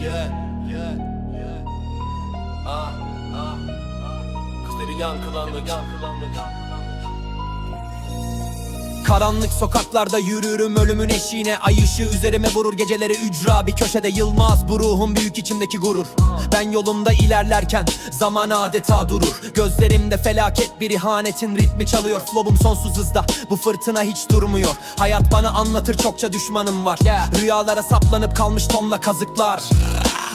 yeah, yeah, yeah. Ah, ah, ah. Kızları yankılandı, yankılandı, yankılandı. Karanlık sokaklarda yürürüm ölümün eşiğine. Ay ışığı üzerime vurur geceleri ücra. Bir köşede yılmaz bu ruhum büyük içimdeki gurur. Ben yolumda ilerlerken zaman adeta durur. Gözlerimde felaket bir ihanetin ritmi çalıyor. Flow'um sonsuz hızda bu fırtına hiç durmuyor. Hayat bana anlatır çokça düşmanım var. Rüyalara saplanıp kalmış tonla kazıklar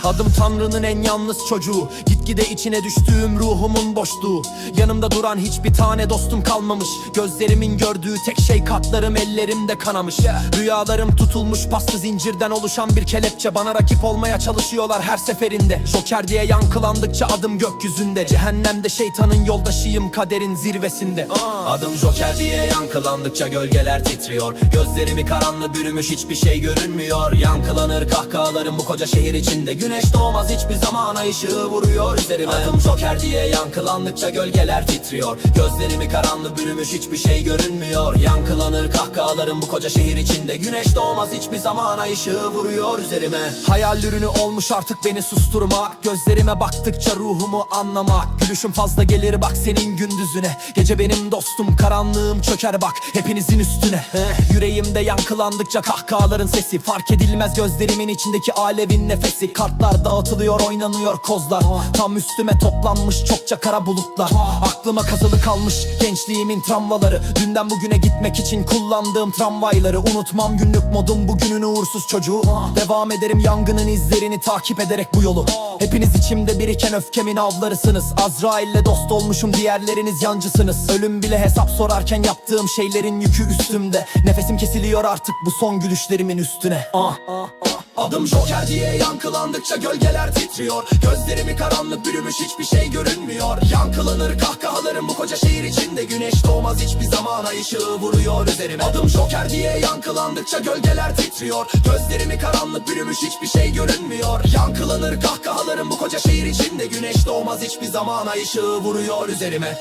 Adım Tanrı'nın en yalnız çocuğu. Gitgide içine düştüğüm ruhumun boşluğu. Yanımda duran hiçbir tane dostum kalmamış. Gözlerimin gördüğü tek şey katlarım ellerimde kanamış. Rüyalarım tutulmuş paslı zincirden oluşan bir kelepçe. Bana rakip olmaya çalışıyorlar her seferinde. Joker diye yankılandıkça adım gökyüzünde. Cehennemde şeytanın yoldaşıyım kaderin zirvesinde. Adım Joker diye yankılandıkça gölgeler titriyor. Gözlerimi karanlığı bürümüş hiçbir şey görünmüyor. Yankılanır kahkahalarım bu koca şehir içinde Güneş doğmaz hiçbir zaman ay ışığı vuruyor üzerime. Adım Joker diye yankılandıkça gölgeler titriyor. Gözlerimi karanlığı bürümüş hiçbir şey görünmüyor. Yankılanır kahkahalarım bu koca şehir içinde. Güneş doğmaz hiçbir zaman ay ışığı vuruyor üzerime. Hayal ürünü olmuş artık beni susturmak. Gözlerime baktıkça ruhumu anlamak. Gülüşüm fazla gelir bak senin gündüzüne. Gece benim dostum karanlığım çöker bak hepinizin üstüne. Heh, Yüreğimde yankılandıkça kahkahaların sesi. Fark edilmez gözlerimin içindeki alevin nefesi Kartlar dağıtılıyor oynanıyor kozlar. Tam üstüme toplanmış çokça kara bulutlar. Aklıma kazılı kalmış gençliğimin travmaları Dünden bugüne gitmek için kullandığım tramvayları. Unutmam günlük modum bugünün uğursuz çocuğu. Devam ederim yangının izlerini takip ederek bu yolu. Hepiniz içimde biriken öfkemin avlarısınız. Azrail'le dost olmuşum diğerleriniz yancısınız. Ölüm bile hesap sorarken yaptığım şeylerin yükü üstümde. Nefesim kesiliyor artık bu son gülüşlerimin üstüne. ah. Adım Joker diye yankılandıkça gölgeler titriyor. Gözlerimi karanlık bürümüş hiçbir şey görünmüyor. Yankılanır kahkahalarım bu koca şehir içinde. Güneş doğmaz hiçbir zaman ay ışığı vuruyor üzerime. Adım Joker diye yankılandıkça gölgeler titriyor. Gözlerimi karanlık bürümüş hiçbir şey görünmüyor. Yankılanır kahkahalarım bu koca şehir içinde. Güneş doğmaz hiçbir zaman ay ışığı vuruyor üzerime